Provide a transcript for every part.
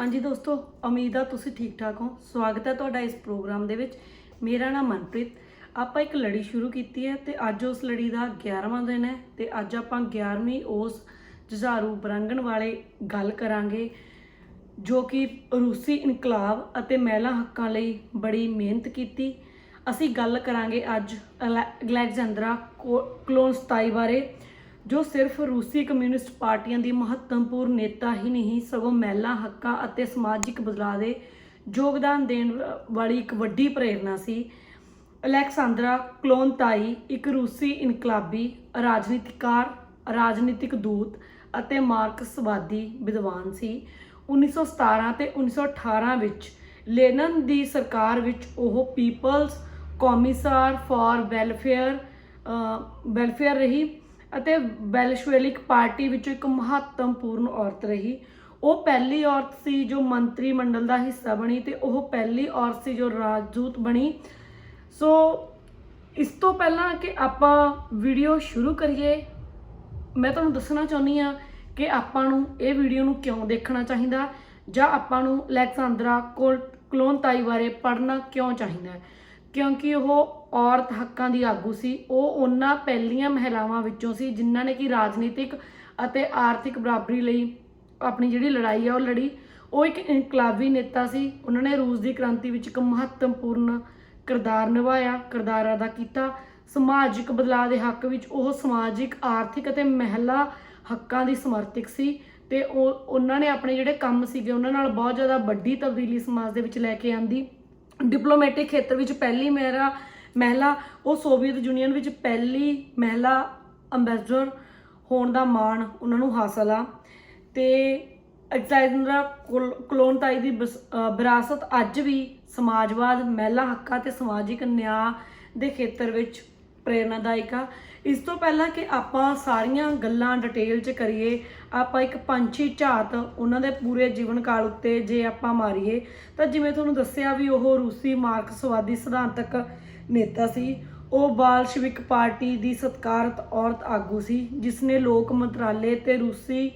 ਹਾਂਜੀ ਦੋਸਤੋ, ਉਮੀਦ ਆ ਤੁਸੀਂ ਠੀਕ ਠਾਕ ਹੋ। ਸਵਾਗਤ ਹੈ ਤੁਹਾਡਾ ਇਸ ਪ੍ਰੋਗਰਾਮ ਦੇ ਵਿੱਚ। ਮੇਰਾ ਨਾਮ ਮਨਪ੍ਰੀਤ। ਆਪਾਂ ਇੱਕ ਲੜੀ ਸ਼ੁਰੂ ਕੀਤੀ ਹੈ ਤੇ ਅੱਜ ਉਸ ਲੜੀ ਦਾ 11ਵਾਂ ਦਿਨ ਹੈ ਤੇ ਅੱਜ ਆਪਾਂ 11ਵੀਂ ਉਸ ਜੁਝਾਰੂ ਬਰੰਗਣ ਵਾਲੇ ਗੱਲ ਕਰਾਂਗੇ, ਜੋ ਕਿ ਰੂਸੀ ਇਨਕਲਾਬ ਅਤੇ ਮਹਿਲਾ ਹੱਕਾਂ ਲਈ ਬੜੀ ਮਿਹਨਤ ਕੀਤੀ। ਅਸੀਂ ਗੱਲ ਕਰਾਂਗੇ ਅੱਜ ਅਲੈ- ਅਲੈਗਜ਼ੈਂਡਰਾ ਕੋ- ਕਲੋਨਸਤਾਈ ਬਾਰੇ। ਜੋ ਸਿਰਫ ਰੂਸੀ ਕਮਿਊਨਿਸਟ ਪਾਰਟੀਆਂ ਦੀ ਮਹੱਤਵਪੂਰਨ ਨੇਤਾ ਹੀ ਨਹੀਂ, ਸਗੋਂ ਮਹਿਲਾ ਹੱਕਾਂ ਅਤੇ ਸਮਾਜਿਕ ਬਦਲਾਅ ਦੇ ਯੋਗਦਾਨ ਦੇਣ ਵਾਲੀ ਇੱਕ ਵੱਡੀ ਪ੍ਰੇਰਣਾ ਸੀ। ਅਲੈਕਸਾਂਦਰਾ ਕਲੋਨਤਾਈ, ਇੱਕ ਰੂਸੀ ਇਨਕਲਾਬੀ, ਰਾਜਨੀਤਿਕਾਰ, ਰਾਜਨੀਤਿਕ ਦੂਤ ਅਤੇ ਮਾਰਕਸਵਾਦੀ ਵਿਦਵਾਨ ਸੀ। 1917 ਤੇ 1918 ਵਿੱਚ ਲੇਨਨ ਦੀ ਸਰਕਾਰ ਵਿੱਚ ਉਹ people's commissar for welfare welfare ਰਹੀ। ਅਤੇ ਬੈਲਸ਼ਵੇਲਿਕ ਪਾਰਟੀ ਵਿੱਚੋਂ ਇੱਕ ਮਹੱਤਵਪੂਰਨ ਔਰਤ ਰਹੀ। ਉਹ ਪਹਿਲੀ ਔਰਤ ਸੀ ਜੋ ਮੰਤਰੀ ਮੰਡਲ ਦਾ ਹਿੱਸਾ ਬਣੀ ਤੇ ਉਹ ਪਹਿਲੀ ਔਰਤ ਸੀ ਜੋ ਰਾਜਦੂਤ ਬਣੀ। ਸੋ ਇਸ ਤੋਂ ਪਹਿਲਾਂ ਕਿ ਆਪਾਂ ਵੀਡੀਓ ਸ਼ੁਰੂ ਕਰੀਏ, ਮੈਂ ਤੁਹਾਨੂੰ ਦੱਸਣਾ ਚਾਹੁੰਦੀ ਆ ਕਿ ਆਪਾਂ ਨੂੰ ਇਹ ਵੀਡੀਓ ਨੂੰ ਕਿਉਂ ਦੇਖਣਾ ਚਾਹੀਦਾ ਜਾਂ ਆਪਾਂ ਨੂੰ ਅਲੈਗਜ਼ੈਂਡਰਾ ਕੋਲ ਕਲੋਨਤਾਈ ਬਾਰੇ ਪੜ੍ਹਨਾ ਕਿਉਂ ਚਾਹੀਦਾ ਕਿਉਂਕਿ ਉਹ ਔਰਤ ਹੱਕਾਂ ਦੀ ਆਗੂ ਸੀ, ਉਹ ਉਹਨਾਂ ਪਹਿਲੀਆਂ ਮਹਿਲਾਵਾਂ ਵਿੱਚੋਂ ਸੀ ਜਿਨ੍ਹਾਂ ਨੇ ਕਿ ਰਾਜਨੀਤਿਕ ਅਤੇ ਆਰਥਿਕ ਬਰਾਬਰੀ ਲਈ ਆਪਣੀ ਜਿਹੜੀ ਲੜਾਈ ਆ ਉਹ ਲੜੀ। ਉਹ ਇੱਕ ਇਨਕਲਾਬੀ ਨੇਤਾ ਸੀ, ਉਹਨਾਂ ਨੇ ਰੂਸ ਦੀ ਕ੍ਰਾਂਤੀ ਵਿੱਚ ਇੱਕ ਮਹੱਤਵਪੂਰਨ ਕਿਰਦਾਰ ਨਿਭਾਇਆ, ਕਿਰਦਾਰ ਅਦਾ ਕੀਤਾ। ਸਮਾਜਿਕ ਬਦਲਾਅ ਦੇ ਹੱਕ ਵਿੱਚ ਉਹ ਸਮਾਜਿਕ, ਆਰਥਿਕ ਅਤੇ ਮਹਿਲਾ ਹੱਕਾਂ ਦੀ ਸਮਰਥਕ ਸੀ ਤੇ ਉਹ, ਉਹਨਾਂ ਨੇ ਆਪਣੇ ਜਿਹੜੇ ਕੰਮ ਸੀਗੇ, ਉਹਨਾਂ ਨਾਲ ਬਹੁਤ ਜ਼ਿਆਦਾ ਵੱਡੀ ਤਬਦੀਲੀ ਸਮਾਜ ਦੇ ਵਿੱਚ ਲੈ ਕੇ ਆਂਦੀ। ਡਿਪਲੋਮੈਟਿਕ ਖੇਤਰ ਵਿੱਚ ਪਹਿਲੀ ਮਹਿਰਾ ਮਹਿਲਾ, ਉਹ ਸੋਵੀਅਤ ਯੂਨੀਅਨ ਵਿੱਚ ਪਹਿਲੀ ਮਹਿਲਾ ਅੰਬੈਸਡਰ ਹੋਣ ਦਾ ਮਾਣ ਉਹਨਾਂ ਨੂੰ ਹਾਸਲ ਆ। ਤੇ ਅਲੈਗਜ਼ੈਂਡਰਾ ਕੋਲ- ਕਲੋਨਤਾਈ ਦੀ ਬਸ- ਵਿਰਾਸਤ ਅੱਜ ਵੀ ਸਮਾਜਵਾਦ, ਮਹਿਲਾ ਹੱਕਾਂ ਤੇ ਸਮਾਜਿਕ ਨਿਆਂ ਦੇ ਖੇਤਰ ਵਿੱਚ ਪ੍ਰੇਰਨਾਦਾਇਕ ਆ। ਇਸ ਤੋਂ ਪਹਿਲਾਂ ਕਿ ਆਪਾਂ ਸਾਰੀਆਂ ਗੱਲਾਂ ਡਿਟੇਲ 'ਚ ਕਰੀਏ, ਆਪਾਂ ਇੱਕ ਪੰਛੀ ਝਾਤ ਉਹਨਾਂ ਦੇ ਪੂਰੇ ਜੀਵਨ ਕਾਲ ਉੱਤੇ ਜੇ ਆਪਾਂ ਮਾਰੀਏ, ਤਾਂ ਜਿਵੇਂ ਤੁਹਾਨੂੰ ਦੱਸਿਆ ਵੀ ਉਹ ਰੂਸੀ ਮਾਰਕਸਵਾਦੀ ਸਿਧਾਂਤਕ ਨੇਤਾ ਸੀ। ਉਹ ਬਾਲਸ਼ਵਿਕ ਪਾਰਟੀ ਦੀ ਸਤਕਾਰਤ ਔਰਤ ਆਗੂ ਸੀ ਜਿਸ ਨੇ ਲੋਕ ਮੰਤਰਾਲੇ ਤੇ ਰੂਸੀ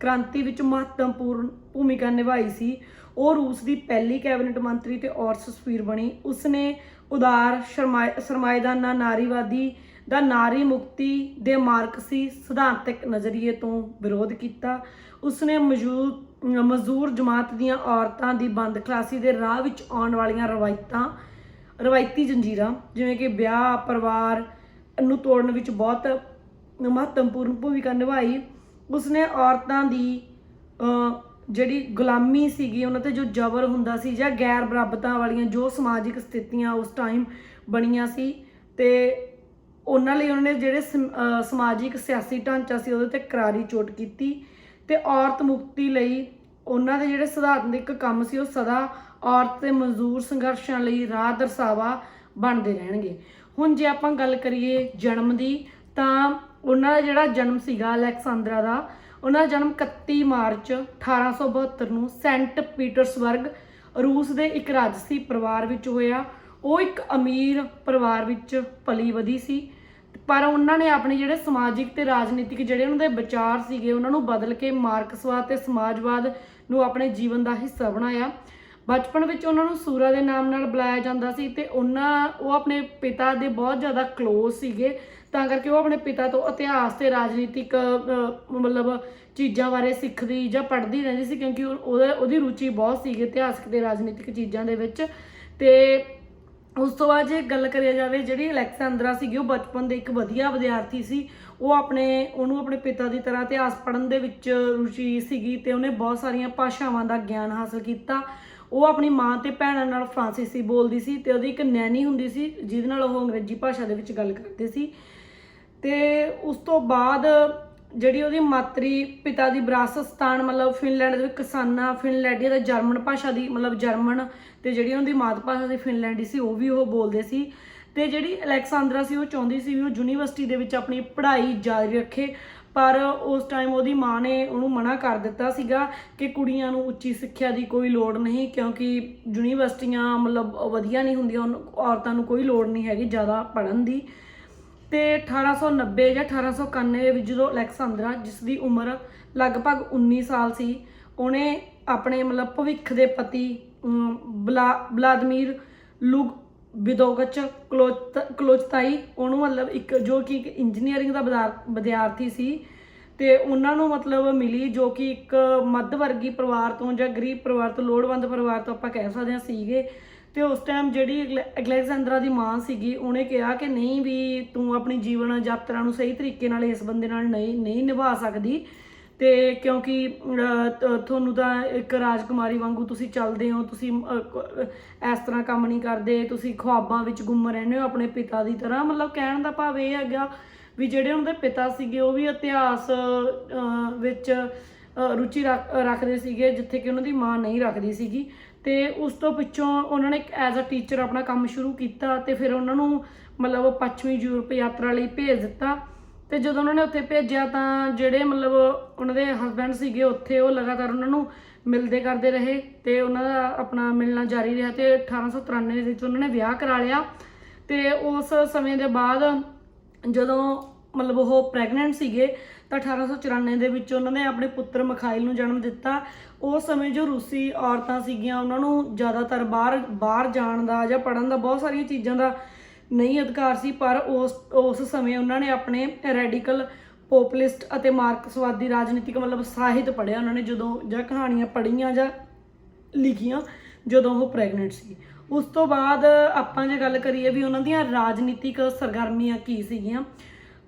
ਕ੍ਰਾਂਤੀ ਵਿੱਚ ਮਹੱਤਵਪੂਰਨ ਭੂਮਿਕਾ ਨਿਭਾਈ ਸੀ। ਉਹ ਰੂਸ ਦੀ ਪਹਿਲੀ ਕੈਬਨਿਟ ਮੰਤਰੀ ਤੇ ਔਰਤ ਸਫੀਰ ਬਣੀ। ਉਸਨੇ ਉਦਾਰ ਸਰਮਾਏ- ਸਰਮਾਏਦਾਨਾ ਨਾਰੀਵਾਦੀ ਦਾ ਨਾਰੀ ਮੁਕਤੀ ਦੇ ਮਾਰਕਸੀ ਸਿਧਾਂਤਕ ਨਜ਼ਰੀਏ ਤੋਂ ਵਿਰੋਧ ਕੀਤਾ। ਉਸਨੇ ਮੌਜੂਦ, ਮਜ਼ਦੂਰ ਜਮਾਤ ਦੀਆਂ ਔਰਤਾਂ ਦੀ ਬੰਦ ਖਲਾਸੀ ਦੇ ਰਾਹ ਵਿੱਚ ਆਉਣ ਵਾਲੀਆਂ ਰਵਾਇਤਾਂ, ਰਵਾਇਤੀ ਜੰਜੀਰਾਂ ਜਿਵੇਂ ਕਿ ਵਿਆਹ, ਪਰਿਵਾਰ ਨੂੰ ਤੋੜਨ ਵਿੱਚ ਬਹੁਤ ਮਹੱਤਵਪੂਰਨ ਭੂਮਿਕਾ ਨਿਭਾਈ। ਉਸਨੇ ਔਰਤਾਂ ਦੀ ਜਿਹੜੀ ਗੁਲਾਮੀ ਸੀਗੀ, ਉਹਨਾਂ ਤੇ ਜੋ ਜ਼ਬਰ ਹੁੰਦਾ ਸੀ ਜਾਂ ਗੈਰ ਬਰਾਬਰਤਾ ਵਾਲੀਆਂ ਜੋ ਸਮਾਜਿਕ ਸਥਿਤੀਆਂ ਉਸ ਟਾਈਮ ਬਣੀਆਂ ਸੀ ਤੇ ਉਹਨਾਂ ਲਈ ਉਹਨਾਂ ਨੇ ਜਿਹੜੇ ਸਮ- ਸਮਾਜਿਕ ਸਿਆਸੀ ਢਾਂਚਾ ਸੀ ਉਹਦੇ ਤੇ ਕਰਾਰੀ ਚੋਟ ਕੀਤੀ ਤੇ ਔਰਤ ਮੁਕਤੀ ਲਈ ਉਹਨਾਂ ਦੇ ਜਿਹੜੇ ਸਿਧਾਂਤਿਕ ਕੰਮ ਸੀ ਉਹ ਸਦਾ ਔਰਤ ਤੇ ਮਜ਼ਦੂਰ ਸੰਘਰਸ਼ਾਂ ਲਈ ਰਾਹ ਦਰਸਾਵਾ ਬਣਦੇ ਰਹਿਣਗੇ। ਹੁਣ ਜੇ ਆਪਾਂ ਗੱਲ ਕਰੀਏ ਜਨਮ ਦੀ ਤਾਂ ਉਹਨਾਂ ਦਾ ਜਿਹੜਾ ਜਨਮ ਸੀਗਾ ਅਲੈਕਸਾਂਦਰਾ ਦਾ ਉਹਨਾਂ ਦਾ ਜਨਮ 31 ਮਾਰਚ 1872 ਨੂੰ ਸੈਂਟ ਪੀਟਰਸਬਰਗ, ਰੂਸ ਦੇ ਇੱਕ ਰਾਜਸੀ ਪਰਿਵਾਰ ਵਿੱਚ ਹੋਇਆ। ਉਹ ਇੱਕ ਅਮੀਰ ਪਰਿਵਾਰ ਵਿੱਚ ਪਲੀ ਵਧੀ ਸੀ। ਪਰ ਉਹਨਾਂ ਨੇ ਆਪਣੇ ਜਿਹੜੇ ਸਮਾਜਿਕ ਤੇ ਰਾਜਨੀਤਿਕ ਜਿਹੜੇ ਉਹਨਾਂ ਦੇ ਵਿਚਾਰ ਸੀਗੇ, ਉਹਨਾਂ ਨੂੰ ਬਦਲ ਕੇ ਮਾਰਕਸਵਾਦ ਤੇ ਸਮਾਜਵਾਦ ਨੂੰ ਆਪਣੇ ਜੀਵਨ ਦਾ ਹਿੱਸਾ ਬਣਾਇਆ। ਬਚਪਨ ਵਿੱਚ ਉਹਨਾਂ ਨੂੰ ਸੂਰਾ ਦੇ ਨਾਮ ਨਾਲ ਬੁਲਾਇਆ ਜਾਂਦਾ ਸੀ ਤੇ ਉਹਨਾਂ, ਉਹ ਆਪਣੇ ਪਿਤਾ ਦੇ ਬਹੁਤ ਜ਼ਿਆਦਾ ক্লোਜ਼ ਸੀਗੇ। ਤਾਂ ਕਰਕੇ ਉਹ ਆਪਣੇ ਪਿਤਾ ਤੋਂ ਇਤਿਹਾਸ ਤੇ ਰਾਜਨੀਤਿਕ ਮਤਲਬ ਚੀਜ਼ਾਂ ਬਾਰੇ ਸਿੱਖਦੀ ਜਾਂ ਪੜ੍ਹਦੀ ਰਹਿੰਦੀ ਸੀ ਕਿਉਂਕਿ ਉਹਦਾ, ਉਹਦੀ ਰੁਚੀ ਬਹੁਤ ਸੀਗੀ ਇਤਿਹਾਸਕ ਤੇ ਰਾਜਨੀਤਿਕ ਚੀਜ਼ਾਂ ਦੇ ਵਿੱਚ ਤੇ ਉਸ ਤੋਂ ਬਾਅਦ ਜੇ ਗੱਲ ਕਰਿਆ ਜਾਵੇ ਜਿਹੜੀ ਅਲੈਕਸੈਂਡਰਾ ਸੀਗੀ ਉਹ ਬਚਪਨ ਦੇ ਇੱਕ ਵਧੀਆ ਵਿਦਿਆਰਥੀ ਸੀ, ਉਹ ਆਪਣੇ, ਉਹਨੂੰ ਆਪਣੇ ਪਿਤਾ ਦੀ ਤਰ੍ਹਾਂ ਇਤਿਹਾਸ ਪੜ੍ਹਨ ਦੇ ਵਿੱਚ ਰੁਚੀ ਸੀਗੀ ਤੇ ਉਹਨੇ ਬਹੁਤ ਸਾਰੀਆਂ ਭਾਸ਼ਾਵਾਂ ਦਾ ਗਿਆਨ ਹਾਸਲ ਕੀਤਾ। ਉਹ ਆਪਣੀ ਮਾਂ ਤੇ ਭੈਣਾਂ ਨਾਲ ਫਰਾਂਸੀਸੀ ਬੋਲਦੀ ਸੀ ਤੇ ਉਹਦੀ ਇੱਕ ਨੈਣੀ ਹੁੰਦੀ ਸੀ ਜਿਹਦੇ ਨਾਲ ਉਹ ਅੰਗਰੇਜ਼ੀ ਭਾਸ਼ਾ ਦੇ ਵਿੱਚ ਗੱਲ ਕਰਦੇ ਸੀ। ਤੇ ਉਸ ਤੋਂ ਬਾਅਦ ਜਿਹੜੀ ਉਹਦੀ ਮਾਤਰੀ ਪਿਤਾ ਦੀ ਵਿਰਾਸਤ ਸਥਾਨ ਮਤਲਬ ਫਿਨਲੈਂਡ ਦੇ ਕਿਸਾਨਾਂ ਕਸਾਨਾ, ਫਿਨਲੈਂਡੀਆ ਦਾ ਜਰਮਨ ਭਾਸ਼ਾ ਦੀ, ਮਤਲਬ ਜਰਮਨ ਤੇ ਜਿਹੜੀ ਉਹਨਾਂ ਦੀ ਮਾਤ ਭਾਸ਼ਾ ਸੀ ਫਿਨਲੈਂਡੀ ਸੀ, ਉਹ ਵੀ ਉਹ ਬੋਲਦੇ ਸੀ। ਤੇ ਜਿਹੜੀ ਅਲੈਕਸਾਂਦਰਾ ਸੀ, ਉਹ ਚਾਹੁੰਦੀ ਸੀ ਵੀ ਉਹ ਯੂਨੀਵਰਸਿਟੀ ਦੇ ਵਿੱਚ ਆਪਣੀ ਪੜ੍ਹਾਈ ਜਾਰੀ ਰੱਖੇ, ਪਰ ਉਸ ਟਾਈਮ ਉਹਦੀ ਮਾਂ ਨੇ ਉਹਨੂੰ ਮਨਾ ਕਰ ਦਿੱਤਾ ਸੀਗਾ ਕਿ ਕੁੜੀਆਂ ਨੂੰ ਉੱਚੀ ਸਿੱਖਿਆ ਦੀ ਕੋਈ ਲੋੜ ਨਹੀਂ, ਕਿਉਂਕਿ ਯੂਨੀਵਰਸਿਟੀਆਂ ਮਤਲਬ ਵਧੀਆ ਨਹੀਂ ਹੁੰਦੀਆਂ ਉਹਨੂੰ- ਔਰਤਾਂ ਨੂੰ ਕੋਈ ਲੋੜ ਨਹੀਂ ਹੈਗੀ ਜ਼ਿਆਦਾ ਪੜ੍ਹਨ ਦੀ। ਤੇ 1890 ਜਾਂ 1891 ਵਿੱਚ ਜਦੋਂ ਅਲੈਕਸ ਅਲੈਕਸਾਂਦਰਾ ਜਿਸ ਦੀ ਉਮਰ ਲਗਭਗ 19 ਸਾਲ ਸੀ ਉਹਨੇ ਆਪਣੇ ਮਤਲਬ ਭਵਿੱਖ ਦੇ ਪਤੀ ਅਮ, ਵਲਾ ਲੁਗ ਵਿਦੋਗਚ ਕਲੋਚ ਕਲੋਚਤਾਈ ਉਹਨੂੰ ਮਤਲਬ ਇੱਕ ਜੋ ਕਿ ਇੱਕ ਇੰਜੀਨੀਅਰਿੰਗ ਦਾ ਵਿਦਿਆਰ- ਵਿਦਿਆਰਥੀ ਸੀ ਤੇ ਉਹਨਾਂ ਨੂੰ ਮਤਲਬ ਮਿਲੀ ਜੋ ਕਿ ਇੱਕ ਮੱਧ ਵਰਗੀ ਪਰਿਵਾਰ ਤੋਂ ਜਾਂ ਗਰੀਬ ਪਰਿਵਾਰ ਤੋਂ ਲੋੜਵੰਦ ਪਰਿਵਾਰ ਤੋਂ ਆਪਾਂ ਕਹਿ ਸਕਦੇ ਹਾਂ ਸੀਗੇ। ਤੇ ਉਸ ਟਾਈਮ ਜਿਹੜੀ ਅਗਲੇ- ਅਲੈਗਜ਼ੈਂਡਰਾ ਦੀ ਮਾਂ ਸੀਗੀ, ਉਹਨੇ ਕਿਹਾ ਕਿ ਨਹੀਂ ਵੀ ਤੂੰ ਆਪਣੀ ਜੀਵਨ ਯਾਤਰਾ ਨੂੰ ਸਹੀ ਤਰੀਕੇ ਨਾਲ ਇਸ ਬੰਦੇ ਨਾਲ ਨਹੀਂ ਨਹੀਂ ਨਿਭਾ ਸਕਦੀ। ਤੇ ਕਿਉਂਕਿ ਤੁਹਾਨੂੰ ਤਾਂ ਇੱਕ ਰਾਜਕੁਮਾਰੀ ਵਾਂਗੂ ਤੁਸੀਂ ਚੱਲਦੇ ਹੋ, ਤੁਸੀਂ ਇਸ ਤਰ੍ਹਾਂ ਕੰਮ ਨਹੀਂ ਕਰਦੇ, ਤੁਸੀਂ ਖੁਆਬਾਂ ਵਿੱਚ ਗੁੰਮ ਰਹਿੰਦੇ ਹੋ ਆਪਣੇ ਪਿਤਾ ਦੀ ਤਰ੍ਹਾਂ। ਮਤਲਬ ਕਹਿਣ ਦਾ ਭਾਵ ਇਹ ਹੈਗਾ ਵੀ ਜਿਹੜੇ ਉਹਨਾਂ ਦੇ ਪਿਤਾ ਸੀਗੇ, ਉਹ ਵੀ ਇਤਿਹਾਸ ਵਿੱਚ ਰੁਚੀ ਰੱਖ- ਰੱਖਦੇ ਸੀਗੇ, ਜਿੱਥੇ ਕਿ ਉਹਨਾਂ ਦੀ ਮਾਂ ਨਹੀਂ ਰੱਖਦੀ ਸੀਗੀ। ਤੇ ਉਸ ਤੋਂ ਪਿੱਛੋਂ ਉਹਨਾਂ ਨੇ ਐਜ਼ ਅ ਟੀਚਰ ਆਪਣਾ ਕੰਮ ਸ਼ੁਰੂ ਕੀਤਾ ਤੇ ਫਿਰ ਉਹਨਾਂ ਨੂੰ ਮਤਲਬ ਪੱਛਮੀ ਯੂਰਪ ਯਾਤਰਾ ਲਈ ਭੇਜ ਦਿੱਤਾ। ਤੇ ਜਦੋਂ ਉਹਨਾਂ ਨੇ ਉੱਥੇ ਭੇਜਿਆ ਤਾਂ ਜਿਹੜੇ ਮਤਲਬ ਉਹਨਾਂ ਦੇ ਹਸਬੰਡ ਸੀਗੇ ਉੱਥੇ ਉਹ ਲਗਾਤਾਰ ਉਹਨਾਂ ਨੂੰ ਮਿਲਦੇ ਕਰਦੇ ਰਹੇ ਤੇ ਉਹਨਾਂ ਦਾ ਆਪਣਾ ਮਿਲਣਾ ਜਾਰੀ ਰਿਹਾ ਤੇ 1893 ਦੇ ਵਿੱਚ ਉਹਨਾਂ ਨੇ ਵਿਆਹ ਕਰਾ ਲਿਆ। ਤੇ ਉਸ ਸਮੇਂ ਦੇ ਬਾਅਦ ਜਦੋਂ ਮਤਲਬ ਉਹ ਪ੍ਰੈਗਨੈਂਟ ਸੀਗੇ, ਤਾਂ 1894 ਦੇ ਵਿੱਚ ਉਹਨਾਂ ਨੇ ਆਪਣੇ ਪੁੱਤਰ ਮਖਾਇਲ ਨੂੰ ਜਨਮ ਦਿੱਤਾ। ਉਸ ਸਮੇਂ ਜੋ ਰੂਸੀ ਔਰਤਾਂ ਸੀਗੀਆਂ, ਉਹਨਾਂ ਨੂੰ ਜ਼ਿਆਦਾਤਰ ਬਾਹਰ ਬਾਹਰ ਜਾਣ ਦਾ ਜਾਂ ਪੜਨ ਦਾ ਬਹੁਤ ਸਾਰੀਆਂ ਚੀਜ਼ਾਂ ਦਾ ਨਹੀਂ ਅਧਿਕਾਰ ਸੀ, ਪਰ ਉਸ ਉਸ ਸਮੇਂ ਉਹਨਾਂ ਨੇ ਆਪਣੇ ਰੈਡੀਕਲ ਪੋਪੁਲਿਸਟ ਅਤੇ ਮਾਰਕਸਵਾਦੀ ਰਾਜਨੀਤਿਕ ਮਤਲਬ ਸਾਹਿਤ ਪੜ੍ਹਿਆ। ਉਹਨਾਂ ਨੇ ਜਦੋਂ ਜਾਂ ਕਹਾਣੀਆਂ ਪੜ੍ਹੀਆਂ ਜਾਂ ਲਿਖੀਆਂ, ਜਦੋਂ ਉਹ ਪ੍ਰੈਗਨੈਂਟ ਸੀ। ਉਸ ਤੋਂ ਬਾਅਦ ਆਪਾਂ ਜੇ ਗੱਲ ਕਰੀਏ ਵੀ ਉਹਨਾਂ ਦੀਆਂ ਰਾਜਨੀਤਿਕ ਸਰਗਰਮੀਆਂ ਕੀ ਸੀਗੀਆਂ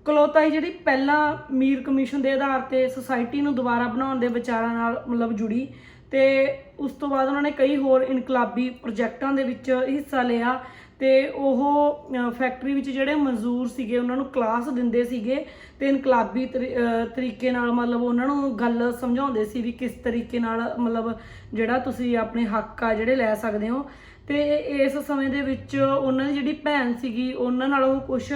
ਕਲੋਤਾਈ ਜਿਹੜੀ ਪਹਿਲਾਂ ਮੀਰ ਕਮਿਸ਼ਨ ਦੇ ਆਧਾਰ ਤੇ ਸੁਸਾਇਟੀ ਨੂੰ ਦੁਬਾਰਾ ਬਣਾਉਣ ਦੇ ਵਿਚਾਰਾਂ ਨਾਲ ਮਤਲਬ ਜੁੜੀ ਤੇ ਉਸ ਤੋਂ ਬਾਅਦ ਉਹਨਾਂ ਨੇ ਕਈ ਹੋਰ ਇਨਕਲਾਬੀ ਪ੍ਰੋਜੈਕਟਾਂ ਦੇ ਵਿੱਚ ਹਿੱਸਾ ਲਿਆ ਤੇ ਉਹ ਫੈਕਟਰੀ ਵਿੱਚ ਜਿਹੜੇ ਮਜ਼ਦੂਰ ਸੀਗੇ, ਉਹਨਾਂ ਨੂੰ ਕਲਾਸ ਦਿੰਦੇ ਸੀਗੇ ਤੇ ਇਨਕਲਾਬੀ ਤਰੀ- ਤਰੀਕੇ ਨਾਲ ਮਤਲਬ ਉਹਨਾਂ ਨੂੰ ਗੱਲ ਸਮਝਾਉਂਦੇ ਸੀ ਵੀ ਕਿਸ ਤਰੀਕੇ ਨਾਲ ਮਤਲਬ ਜਿਹੜਾ ਤੁਸੀਂ ਆਪਣੇ ਹੱਕ ਆ ਜਿਹੜੇ ਲੈ ਸਕਦੇ ਹੋ। ਤੇ ਇਸ ਸਮੇਂ ਦੇ ਵਿੱਚ ਉਹਨਾਂ ਦੀ ਜਿਹੜੀ ਭੈਣ ਸੀਗੀ, ਉਹਨਾਂ ਨਾਲ ਉਹ ਕੁਝ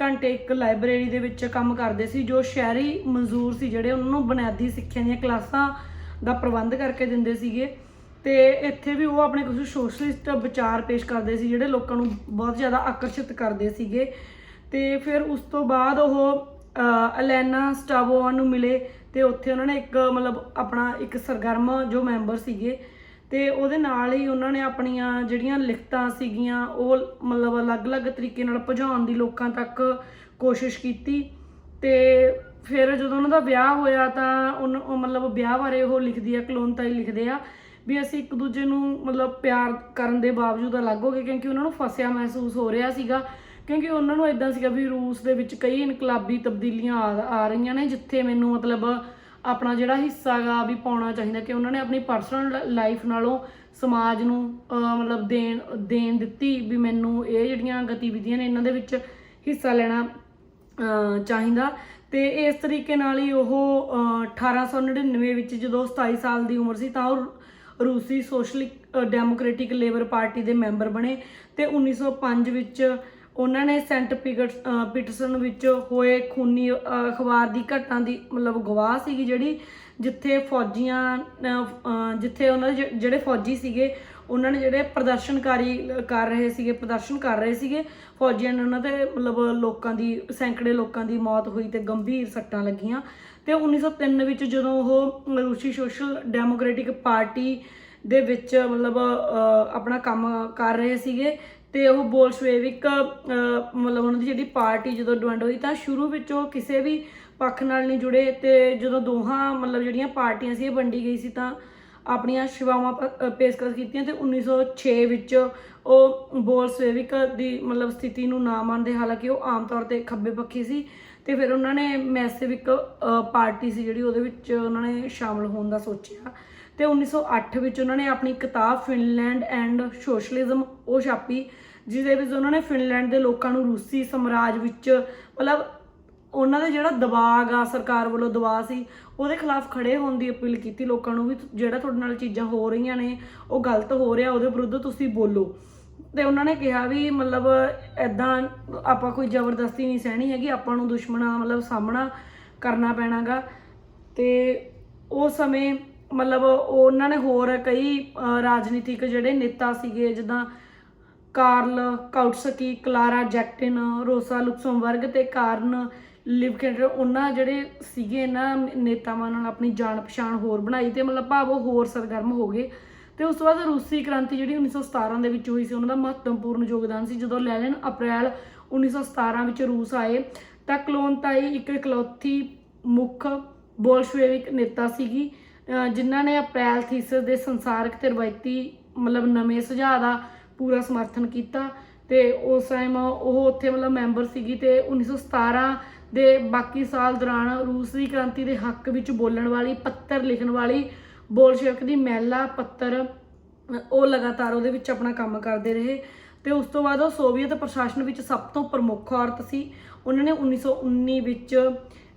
ਘੰਟੇ ਇੱਕ ਲਾਇਬ੍ਰੇਰੀ ਦੇ ਵਿੱਚ ਕੰਮ ਕਰਦੇ ਸੀ, ਜੋ ਸ਼ਹਿਰੀ ਮਜ਼ਦੂਰ ਸੀ ਜਿਹੜੇ ਉਹਨਾਂ ਨੂੰ ਬੁਨਿਆਦੀ ਸਿੱਖਿਆ ਦੀਆਂ ਕਲਾਸਾਂ ਦਾ ਪ੍ਰਬੰਧ ਕਰਕੇ ਦਿੰਦੇ ਸੀਗੇ। ਤੇ ਇੱਥੇ ਵੀ ਉਹ ਆਪਣੇ ਕੁਝ ਸੋਸ਼ਲਿਸਟ ਵਿਚਾਰ ਪੇਸ਼ ਕਰਦੇ ਸੀ, ਜਿਹੜੇ ਲੋਕਾਂ ਨੂੰ ਬਹੁਤ ਜ਼ਿਆਦਾ ਆਕਰਸ਼ਿਤ ਕਰਦੇ ਸੀਗੇ। ਤੇ ਫਿਰ ਉਸ ਤੋਂ ਬਾਅਦ ਉਹ ਅਲੈਨਾ ਸਟਾਵੋਆ ਨੂੰ ਮਿਲੇ ਤੇ ਉੱਥੇ ਉਹਨਾਂ ਨੇ ਇੱਕ ਮਤਲਬ ਆਪਣਾ ਇੱਕ ਸਰਗਰਮ ਜੋ ਮੈਂਬਰ ਸੀਗੇ, ਤੇ ਉਹਦੇ ਨਾਲ ਹੀ ਉਹਨਾਂ ਨੇ ਆਪਣੀਆਂ ਜਿਹੜੀਆਂ ਲਿਖਤਾਂ ਸੀਗੀਆਂ, ਉਹ ਮਤਲਬ ਅਲੱਗ-ਅਲੱਗ ਤਰੀਕੇ ਨਾਲ ਪਹੁੰਚਾਉਣ ਦੀ ਲੋਕਾਂ ਤੱਕ ਕੋਸ਼ਿਸ਼ ਕੀਤੀ। ਤੇ ਫਿਰ ਜਦੋਂ ਉਹਨਾਂ ਦਾ ਵਿਆਹ ਹੋਇਆ ਤਾਂ ਉਹਨ- ਉਹ ਮਤਲਬ ਵਿਆਹ ਬਾਰੇ ਉਹ ਲਿਖਦੀ ਆ ਕਲੋਨਤਾਈ ਲਿਖਦੇ ਆ। ਵੀ ਅਸੀਂ ਇੱਕ ਦੂਜੇ ਨੂੰ ਮਤਲਬ ਪਿਆਰ ਕਰਨ ਦੇ ਬਾਵਜੂਦ ਅਲੱਗ ਹੋ ਗਏ ਕਿਉਂਕਿ ਉਹਨਾਂ ਨੂੰ ਫਸਿਆ ਮਹਿਸੂਸ ਹੋ ਰਿਹਾ ਸੀਗਾ। ਕਿਉਂਕਿ ਉਹਨਾਂ ਨੂੰ ਇਦਾਂ ਸੀਗਾ ਵੀ ਰੂਸ ਦੇ ਵਿੱਚ ਕਈ ਇਨਕਲਾਬੀ ਤਬਦੀਲੀਆਂ ਆ ਆ ਰਹੀਆਂ ਨੇ ਜਿੱਥੇ ਮੈਨੂੰ ਮਤਲਬ ਆਪਣਾ ਜਿਹੜਾ ਹਿੱਸਾ ਗਾ ਵੀ ਪਾਉਣਾ ਚਾਹੀਦਾ ਕਿ ਉਹਨਾਂ ਨੇ ਆਪਣੀ ਪਰਸਨਲ ਲਾਈਫ ਨਾਲੋਂ ਸਮਾਜ ਨੂੰ ਮਤਲਬ ਦੇਣ ਦੇਣ ਦਿੱਤੀ ਵੀ ਮੈਨੂੰ ਇਹ ਜਿਹੜੀਆਂ ਗਤੀਵਿਧੀਆਂ ਨੇ ਇਹਨਾਂ ਦੇ ਵਿੱਚ ਹਿੱਸਾ ਲੈਣਾ ਚਾਹੀਦਾ। ਤੇ ਇਸ ਤਰੀਕੇ ਨਾਲ ਹੀ ਉਹ ਅਹ, 1899 ਵਿੱਚ ਜਦੋਂ 27 ਸਾਲ ਦੀ ਉਮਰ ਸੀ ਤਾਂ ਉਹ ਰੂਸੀ ਸੋਸ਼ਲ ਡੈਮੋਕ੍ਰੈਟਿਕ ਲੇਬਰ ਪਾਰਟੀ ਦੇ ਮੈਂਬਰ ਬਣੇ ਤੇ 1905 ਵਿੱਚ ਉਹਨਾਂ ਨੇ ਸੈਂਟ ਪਿਗਟ ਪੀਟਰਸਨ ਵਿੱਚ ਹੋਏ ਖੂਨੀ ਅਖਬਾਰ ਦੀ ਘਟਨਾ ਦੀ ਮਤਲਬ ਗਵਾਹ ਸੀਗੀ ਜਿਹੜੀ, ਜਿੱਥੇ ਫੌਜੀਆਂ ਜਿੱਥੇ ਉਹਨਾਂ ਦੇ ਜ- ਜਿਹੜੇ ਫੌਜੀ ਸੀਗੇ ਉਹਨਾਂ ਨੇ ਜਿਹੜੇ ਪ੍ਰਦਰਸ਼ਨਕਾਰੀ ਕਰ ਰਹੇ ਸੀਗੇ, ਪ੍ਰਦਰਸ਼ਨ ਕਰ ਰਹੇ ਸੀਗੇ, ਫੌਜੀਆਂ ਨੇ ਉਹਨਾਂ ਤੇ ਮਤਲਬ ਲੋਕਾਂ ਦੀ, ਸੈਂਕੜੇ ਲੋਕਾਂ ਦੀ ਮੌਤ ਹੋਈ ਤੇ ਗੰਭੀਰ ਸੱਟਾਂ ਲੱਗੀਆਂ। ਤੇ 1903 ਵਿੱਚ ਜਦੋਂ ਉਹ ਰੂਸੀ ਸੋਸ਼ਲ ਡੈਮੋਕ੍ਰੈਟਿਕ ਪਾਰਟੀ ਦੇ ਵਿੱਚ ਮਤਲਬ ਆਪਣਾ ਕੰਮ ਕਰ ਰਹੇ ਸੀਗੇ ਤੇ ਉਹ ਬੋਲਸ਼ੇਵਿਕ ਮਤਲਬ ਉਹਨਾਂ ਦੀ ਜਿਹੜੀ ਪਾਰਟੀ ਜਦੋਂ ਡਵੰਡ ਹੋਈ ਤਾਂ ਸ਼ੁਰੂ ਵਿੱਚ ਉਹ ਕਿਸੇ ਵੀ ਪੱਖ ਨਾਲ ਨਹੀਂ ਜੁੜੇ ਤੇ ਜਦੋਂ ਦੋਹਾਂ ਮਤਲਬ ਜਿਹੜੀਆਂ ਪਾਰਟੀਆਂ ਸੀ ਇਹ ਵੰਡੀ ਗਈ ਸੀ ਤਾਂ ਆਪਣੀਆਂ ਸੇਵਾਵਾਂ ਪ- ਅਹ, ਪੇਸ਼ਕਸ਼ ਕੀਤੀਆਂ ਤੇ 1906 ਵਿੱਚ ਉਹ ਬੋਲਸ਼ੇਵਿਕ ਦੀ ਮਤਲਬ ਸਥਿਤੀ ਨੂੰ ਨਾ ਮੰਨਦੇ ਹਾਲਾਂਕਿ ਉਹ ਆਮ ਤੌਰ ਤੇ ਖੱਬੇ ਪੱਖੀ ਸੀ ਤੇ ਫਿਰ ਉਹਨਾਂ ਨੇ ਮੈਸੇਵਿਕ ਪਾਰਟੀ ਸੀ ਜਿਹੜੀ ਉਹਦੇ ਵਿੱਚ ਉਹਨਾਂ ਨੇ ਸ਼ਾਮਲ ਹੋਣ ਦਾ ਸੋਚਿਆ ਤੇ 1908 ਵਿੱਚ ਉਹਨਾਂ ਨੇ ਆਪਣੀ ਕਿਤਾਬ ਫਿਨਲੈਂਡ ਐਂਡ ਸੋਸ਼ਲਿਜ਼ਮ ਉਹ ਛਾਪੀ ਜਿਹਦੇ ਵਿੱਚ ਉਹਨਾਂ ਨੇ ਫਿਨਲੈਂਡ ਦੇ ਲੋਕਾਂ ਨੂੰ ਰੂਸੀ ਸਾਮਰਾਜ ਵਿੱਚ ਮਤਲਬ ਉਹਨਾਂ ਦਾ ਜਿਹੜਾ ਦਬਾਅ ਆ ਸਰਕਾਰ ਵੱਲੋਂ ਦਬਾਅ ਸੀ, ਉਹਦੇ ਖਿਲਾਫ ਖੜੇ ਹੋਣ ਦੀ ਅਪੀਲ ਕੀਤੀ ਲੋਕਾਂ ਨੂੰ ਵੀ ਜਿਹੜਾ ਤੁਹਾਡੇ ਨਾਲ ਚੀਜ਼ਾਂ ਹੋ ਰਹੀਆਂ ਨੇ, ਉਹ ਗਲਤ ਹੋ ਰਿਹਾ, ਉਹਦੇ ਵਿਰੁੱਧ ਤੁਸੀਂ ਬੋਲੋ। ਤੇ ਉਹਨਾਂ ਨੇ ਕਿਹਾ ਵੀ ਮਤਲਬ ਐਦਾਂ ਆਪਾਂ ਕੋਈ ਜ਼ਬਰਦਸਤੀ ਨਹੀਂ ਸਹਿਣੀ ਹੈਗੀ, ਆਪਾਂ ਨੂੰ ਦੁਸ਼ਮਣਾਂ ਦਾ ਮਤਲਬ ਸਾਹਮਣਾ ਕਰਨਾ ਪੈਣਾਗਾ। ਤੇ ਉਸ ਸਮੇਂ ਮਤਲਬ ਉਹਨਾਂ ਨੇ ਹੋਰ ਕਈ ਰਾਜਨੀਤਿਕ ਜਿਹੜੇ ਨੇਤਾ ਸੀਗੇ, ਜਿੱਦਾਂ ਕਾਰਲ ਕਾਉਟਸਕੀ ਕਲਾਰਾ ਜੈਕਟਿਨ, ਰੋਸਾ ਲੁਕਸਮਬਰਗ ਤੇ ਕਾਰਨ ਲਿਵ ਕੈਂਡਰ, ਉਹਨਾਂ ਜਿਹੜੇ ਸੀਗੇ ਇਹਨਾਂ ਨੇਤਾਵਾਂ ਨਾਲ ਆਪਣੀ ਜਾਣ ਪਛਾਣ ਹੋਰ ਬਣਾਈ ਤੇ ਮਤਲਬ ਭਾਵ ਉਹ ਹੋਰ ਸਰਗਰਮ ਹੋ ਗਏ। ਤੇ ਉਸ ਤੋਂ ਬਾਅਦ ਰੂਸੀ ਕ੍ਰਾਂਤੀ ਜਿਹੜੀ 1917 ਦੇ ਵਿੱਚ ਹੋਈ ਸੀ, ਉਹਨਾਂ ਦਾ ਮਹੱਤਵਪੂਰਨ ਯੋਗਦਾਨ ਸੀ। ਜਦੋਂ ਲੈਨਿਨ ਅਪ੍ਰੈਲ 1917 ਵਿੱਚ ਰੂਸ ਆਏ, ਤਾਂ ਕਲੋਨਤਾਈ ਇੱਕ ਇਕਲੌਤੀ ਮੁੱਖ ਬੋਲਸ਼ੇਵਿਕ ਨੇਤਾ ਸੀਗੀ ਜਿਨ੍ਹਾਂ ਨੇ ਅਪ੍ਰੈਲ ਥੀਸਿਸ ਦੇ ਸੰਸਾਰਕ ਤੇ ਰਵਾਇਤੀ ਮਤਲਬ ਨਵੇਂ ਸੁਝਾਅ ਦਾ ਪੂਰਾ ਸਮਰਥਨ ਕੀਤਾ ਤੇ ਉਸ ਟਾਈਮ ਉਹ ਉੱਥੇ ਮਤਲਬ ਮੈਂਬਰ ਸੀਗੀ ਤੇ 1917 ਦੇ ਬਾਕੀ ਸਾਲ ਦੌਰਾਨ ਰੂਸ ਦੀ ਕ੍ਰਾਂਤੀ ਦੇ ਹੱਕ ਵਿੱਚ ਬੋਲਣ ਵਾਲੀ ਪੱਤਰ ਲਿਖਣ ਵਾਲੀ ਬੋਲਸ਼ੇਵਿਕ ਦੀ ਮਹਿਲਾ ਪੱਤਰ ਉਹ ਲਗਾਤਾਰ ਉਹਦੇ ਵਿੱਚ ਆਪਣਾ ਕੰਮ ਕਰਦੇ ਰਹੇ ਤੇ ਉਸ ਤੋਂ ਬਾਅਦ ਉਹ ਸੋਵੀਅਤ ਪ੍ਰਸ਼ਾਸਨ ਵਿੱਚ ਸਭ ਤੋਂ ਪ੍ਰਮੁੱਖ ਔਰਤ ਸੀ। ਉਹਨਾਂ ਨੇ 1919 ਵਿੱਚ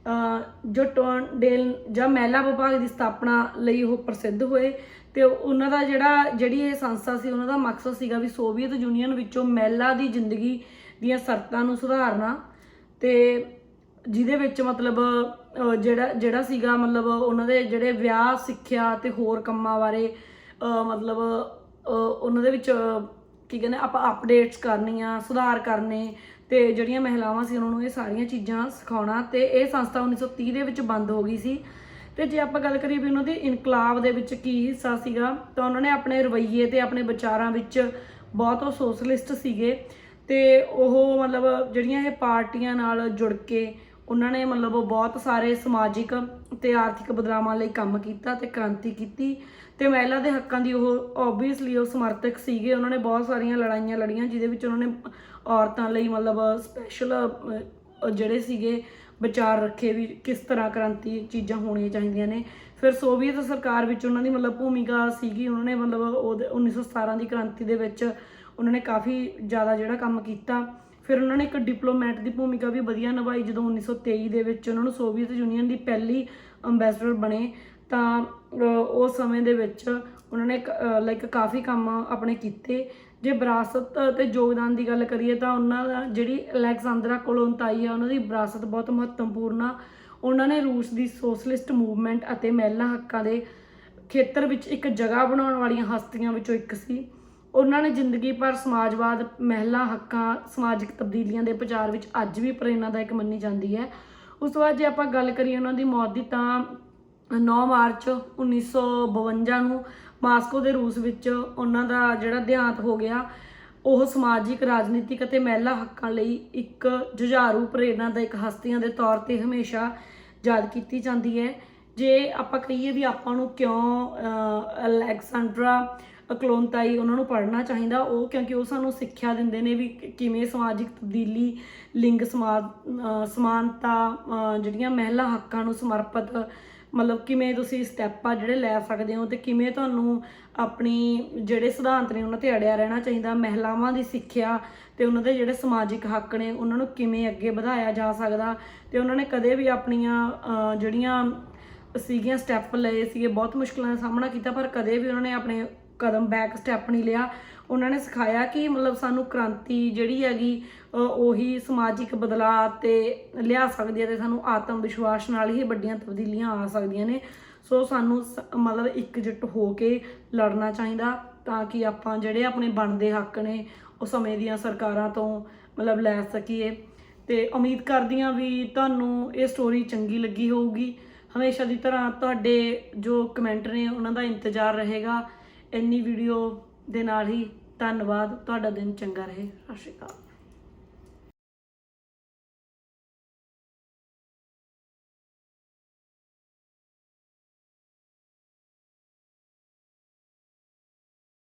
ਅਹ, ਜੋ ਟੌਨਡੇਲ ਜਾਂ ਮਹਿਲਾ ਵਿਭਾਗ ਦੀ ਸਥਾਪਨਾ ਲਈ ਉਹ ਪ੍ਰਸਿੱਧ ਹੋਏ ਤੇ ਉਹਨਾਂ ਦਾ ਜਿਹੜਾ ਜਿਹੜੀ ਇਹ ਸੰਸਥਾ ਸੀ ਉਹਨਾਂ ਦਾ ਮਕਸਦ ਸੀਗਾ ਵੀ ਸੋਵੀਅਤ ਯੂਨੀਅਨ ਵਿੱਚੋਂ ਮਹਿਲਾ ਦੀ ਜ਼ਿੰਦਗੀ ਦੀਆਂ ਸ਼ਰਤਾਂ ਨੂੰ ਸੁਧਾਰਨਾ ਤੇ ਜਿਹਦੇ ਵਿੱਚ ਮਤਲਬ ਜਿਹੜਾ ਜਿਹੜਾ ਸੀਗਾ ਮਤਲਬ ਉਹਨਾਂ ਦੇ ਜਿਹੜੇ ਵਿਆਹ ਸਿੱਖਿਆ ਤੇ ਹੋਰ ਕੰਮਾਂ ਬਾਰੇ ਮਤਲਬ ਉਹਨਾਂ ਦੇ ਵਿੱਚ ਕੀ ਕਹਿੰਦੇ, ਆਪਾਂ ਅਪਡੇਟਸ ਕਰਨੀਆਂ, ਸੁਧਾਰ ਕਰਨੇ ਤੇ ਜਿਹੜੀਆਂ ਮਹਿਲਾਵਾਂ ਸੀ ਉਹਨਾਂ ਨੂੰ ਇਹ ਸਾਰੀਆਂ ਚੀਜ਼ਾਂ ਸਿਖਾਉਣਾ ਤੇ ਇਹ ਸੰਸਥਾ 1930 ਦੇ ਵਿੱਚ ਬੰਦ ਹੋ ਗਈ ਸੀ। ਤੇ ਜੇ ਆਪਾਂ ਗੱਲ ਕਰੀਏ ਵੀ ਉਹਨਾਂ ਦੀ ਇਨਕਲਾਬ ਦੇ ਵਿੱਚ ਕੀ ਹਿੱਸਾ ਸੀਗਾ, ਤਾਂ ਉਹਨਾਂ ਨੇ ਆਪਣੇ ਰਵੱਈਏ ਤੇ ਆਪਣੇ ਵਿਚਾਰਾਂ ਵਿੱਚ ਬਹੁਤ ਉਹ ਸੋਸ਼ਲਿਸਟ ਸੀਗੇ ਤੇ ਉਹ ਮਤਲਬ ਜਿਹੜੀਆਂ ਇਹ ਪਾਰਟੀਆਂ ਨਾਲ ਜੁੜ ਕੇ ਉਹਨਾਂ ਨੇ ਮਤਲਬ ਉਹ ਬਹੁਤ ਸਾਰੇ ਸਮਾਜਿਕ ਤੇ ਆਰਥਿਕ ਬਦਲਾਵਾਂ ਲਈ ਕੰਮ ਕੀਤਾ ਤੇ ਕ੍ਰਾਂਤੀ ਕੀਤੀ ਤੇ ਮਹਿਲਾ ਦੇ ਹੱਕਾਂ ਦੀ ਉਹ ਆਬਵੀਅਸਲੀ ਉਹ ਸਮਰਥਕ ਸੀਗੇ। ਉਹਨਾਂ ਨੇ ਬਹੁਤ ਸਾਰੀਆਂ ਲੜਾਈਆਂ ਲੜੀਆਂ ਜਿਹਦੇ ਵਿੱਚ ਉਹਨਾਂ ਨੇ ਔਰਤਾਂ ਲਈ ਮਤਲਬ ਸਪੈਸ਼ਲ ਜਿਹੜੇ ਸੀਗੇ, ਵਿਚਾਰ ਰੱਖੇ ਵੀ ਕਿਸ ਤਰ੍ਹਾਂ ਕ੍ਰਾਂਤੀ ਚੀਜ਼ਾਂ ਹੋਣੀਆਂ ਚਾਹੀਦੀਆਂ ਨੇ। ਫਿਰ ਸੋਵੀਅਤ ਸਰਕਾਰ ਵਿੱਚ ਉਹਨਾਂ ਦੀ ਮਤਲਬ ਭੂਮਿਕਾ ਸੀਗੀ। ਉਹਨਾਂ ਨੇ ਮਤਲਬ ਉਹਦੇ 1917 ਦੀ ਕ੍ਰਾਂਤੀ ਦੇ ਵਿੱਚ ਉਹਨਾਂ ਨੇ ਕਾਫੀ ਜ਼ਿਆਦਾ ਜਿਹੜਾ ਕੰਮ ਕੀਤਾ। ਫਿਰ ਉਹਨਾਂ ਨੇ ਇੱਕ ਡਿਪਲੋਮੈਟ ਦੀ ਭੂਮਿਕਾ ਵੀ ਵਧੀਆ ਨਿਭਾਈ, ਜਦੋਂ 1923 ਦੇ ਵਿੱਚ ਉਹਨਾਂ ਨੂੰ ਸੋਵੀਅਤ ਯੂਨੀਅਨ ਦੀ ਪਹਿਲੀ ਅੰਬੈਸਡਰ ਬਣੇ, ਤਾਂ ਉਸ ਸਮੇਂ ਦੇ ਵਿੱਚ ਉਹਨਾਂ ਨੇ ਲਾਈਕ ਕਾਫੀ ਕੰਮ ਆਪਣੇ ਕੀਤੇ। ਜੇ ਵਿਰਾਸਤ ਤੇ ਯੋਗਦਾਨ ਦੀ ਗੱਲ ਕਰੀਏ ਤਾਂ ਉਹਨਾਂ ਦਾ ਜਿਹੜੀ ਅਲੈਗਜ਼ੈਂਡਰਾ ਕੋਲੋਂਤਾਈ ਆ, ਉਹਨਾਂ ਦੀ ਵਿਰਾਸਤ ਬਹੁਤ ਮਹੱਤਵਪੂਰਨ ਆ। ਉਹਨਾਂ ਨੇ ਰੂਸ ਦੀ ਸੋਸ਼ਲਿਸਟ ਮੂਵਮੈਂਟ ਅਤੇ ਮਹਿਲਾ ਹੱਕਾਂ ਦੇ ਖੇਤਰ ਵਿੱਚ ਇੱਕ ਜਗ੍ਹਾ ਬਣਾਉਣ ਵਾਲੀਆਂ ਹਸਤੀਆਂ ਵਿੱਚੋਂ ਇੱਕ ਸੀ। ਉਹਨਾਂ ਨੇ ਜ਼ਿੰਦਗੀ ਭਰ ਸਮਾਜਵਾਦ, ਮਹਿਲਾ, ਹੱਕਾਂ, ਸਮਾਜਿਕ ਤਬਦੀਲੀਆਂ ਦੇ ਪ੍ਰਚਾਰ ਵਿੱਚ ਅੱਜ ਵੀ ਪ੍ਰੇਰਨਾਦਾਇਕ ਮੰਨੀ ਜਾਂਦੀ ਹੈ। ਉਸ ਤੋਂ ਬਾਅਦ ਜੇ ਆਪਾਂ ਗੱਲ ਕਰੀਏ ਉਹਨਾਂ ਦੀ ਮੌਤ ਦੀ ਤਾਂ 9 ਮਾਰਚ 1952 ਨੂੰ ਮਾਸਕੋ ਦੇ ਰੂਸ ਵਿੱਚ ਉਹਨਾਂ ਦਾ ਜਿਹੜਾ ਦੇਹਾਂਤ ਹੋ ਗਿਆ, ਉਹ ਸਮਾਜਿਕ, ਰਾਜਨੀਤਿਕ ਅਤੇ ਮਹਿਲਾ ਹੱਕਾਂ ਲਈ ਇੱਕ ਜੁਝਾਰੂ ਪ੍ਰੇਰਨਾਦਾਇਕ ਹਸਤੀਆਂ ਦੇ ਤੌਰ ਤੇ ਹਮੇਸ਼ਾ ਯਾਦ ਕੀਤੀ ਜਾਂਦੀ ਹੈ। ਜੇ ਆਪਾਂ ਕਹੀਏ ਵੀ ਆਪਾਂ ਨੂੰ ਕਿਉਂ ਅਹ, ਅਕਲੋਂਤਾਈ ਉਹਨਾਂ ਨੂੰ ਪੜ੍ਹਨਾ ਚਾਹੀਦਾ ਉਹ ਕਿਉਂਕਿ ਉਹ ਸਾਨੂੰ ਸਿੱਖਿਆ ਦਿੰਦੇ ਨੇ ਵੀ ਕਿਵੇਂ ਸਮਾਜਿਕ ਤਬਦੀਲੀ ਲਿੰਗ ਸਮਾਜ ਸਮਾਨਤਾ ਜਿਹੜੀਆਂ ਮਹਿਲਾ ਹੱਕਾਂ ਨੂੰ ਸਮਰਪਿਤ ਮਤਲਬ ਕਿਵੇਂ ਤੁਸੀਂ ਸਟੈਪ ਆ ਜਿਹੜੇ ਲੈ ਸਕਦੇ ਹੋ ਤੇ ਕਿਵੇਂ ਤੁਹਾਨੂੰ ਆਪਣੀ ਜਿਹੜੇ ਸਿਧਾਂਤ ਨੇ ਉਹਨਾਂ ਤੇ ਅੜਿਆ ਰਹਿਣਾ ਚਾਹੀਦਾ ਮਹਿਲਾਵਾਂ ਦੀ ਸਿੱਖਿਆ ਤੇ ਉਹਨਾਂ ਦੇ ਜਿਹੜੇ ਸਮਾਜਿਕ ਹੱਕ ਨੇ ਉਹਨਾਂ ਨੂੰ ਕਿਵੇਂ ਅੱਗੇ ਵਧਾਇਆ ਜਾ ਸਕਦਾ ਤੇ ਉਹਨਾਂ ਨੇ ਕਦੇ ਵੀ ਆਪਣੀਆਂ ਜਿਹੜੀਆਂ ਸੀਗੀਆਂ ਸਟੈਪ ਲਏ ਸੀਗੇ, ਬਹੁਤ ਮੁਸ਼ਕਲਾਂ ਦਾ ਸਾਹਮਣਾ ਕੀਤਾ, ਪਰ ਕਦੇ ਵੀ ਉਹਨਾਂ ਨੇ ਆਪਣੇ ਕਦਮ ਬੈਕ ਸਟੈਪ ਨਹੀਂ ਲਿਆ। ਉਹਨਾਂ ਨੇ ਸਿਖਾਇਆ ਕਿ ਮਤਲਬ ਸਾਨੂੰ ਕ੍ਰਾਂਤੀ ਜਿਹੜੀ ਹੈਗੀ ਉਹੀ ਸਮਾਜਿਕ ਬਦਲਾਅ ਤੇ ਲਿਆ ਸਕਦੀ ਹੈ ਤੇ ਸਾਨੂੰ ਆਤਮ ਵਿਸ਼ਵਾਸ ਨਾਲ ਹੀ ਵੱਡੀਆਂ ਤਬਦੀਲੀਆਂ ਆ ਸਕਦੀਆਂ ਨੇ। ਸੋ ਸਾਨੂੰ ਸ- ਮਤਲਬ ਇਕਜੁੱਟ ਹੋ ਕੇ ਲੜਨਾ ਚਾਹੀਦਾ ਤਾਂ ਕਿ ਆਪਾਂ ਜਿਹੜੇ ਆਪਣੇ ਬਣਦੇ ਹੱਕ ਨੇ, ਉਹ ਸਮੇਂ ਦੀਆਂ ਸਰਕਾਰਾਂ ਤੋਂ ਮਤਲਬ ਲੈ ਸਕੀਏ। ਤੇ ਉਮੀਦ ਕਰਦੀ ਹਾਂ ਵੀ ਤੁਹਾਨੂੰ ਇਹ ਸਟੋਰੀ ਚੰਗੀ ਲੱਗੀ ਹੋਊਗੀ। ਹਮੇਸ਼ਾ ਦੀ ਤਰ੍ਹਾਂ ਤੁਹਾਡੇ ਜੋ ਕਮੈਂਟ ਨੇ ਉਹਨਾਂ ਦਾ ਇੰਤਜ਼ਾਰ ਰਹੇਗਾ। ਇੰਨੀ ਵੀਡੀਓ ਦੇ ਨਾਲ ਹੀ ਧੰਨਵਾਦ। ਤੁਹਾਡਾ ਦਿਨ ਚੰਗਾ ਰਹੇ। ਸਤਿ ਸ਼੍ਰੀ ਅਕਾਲ।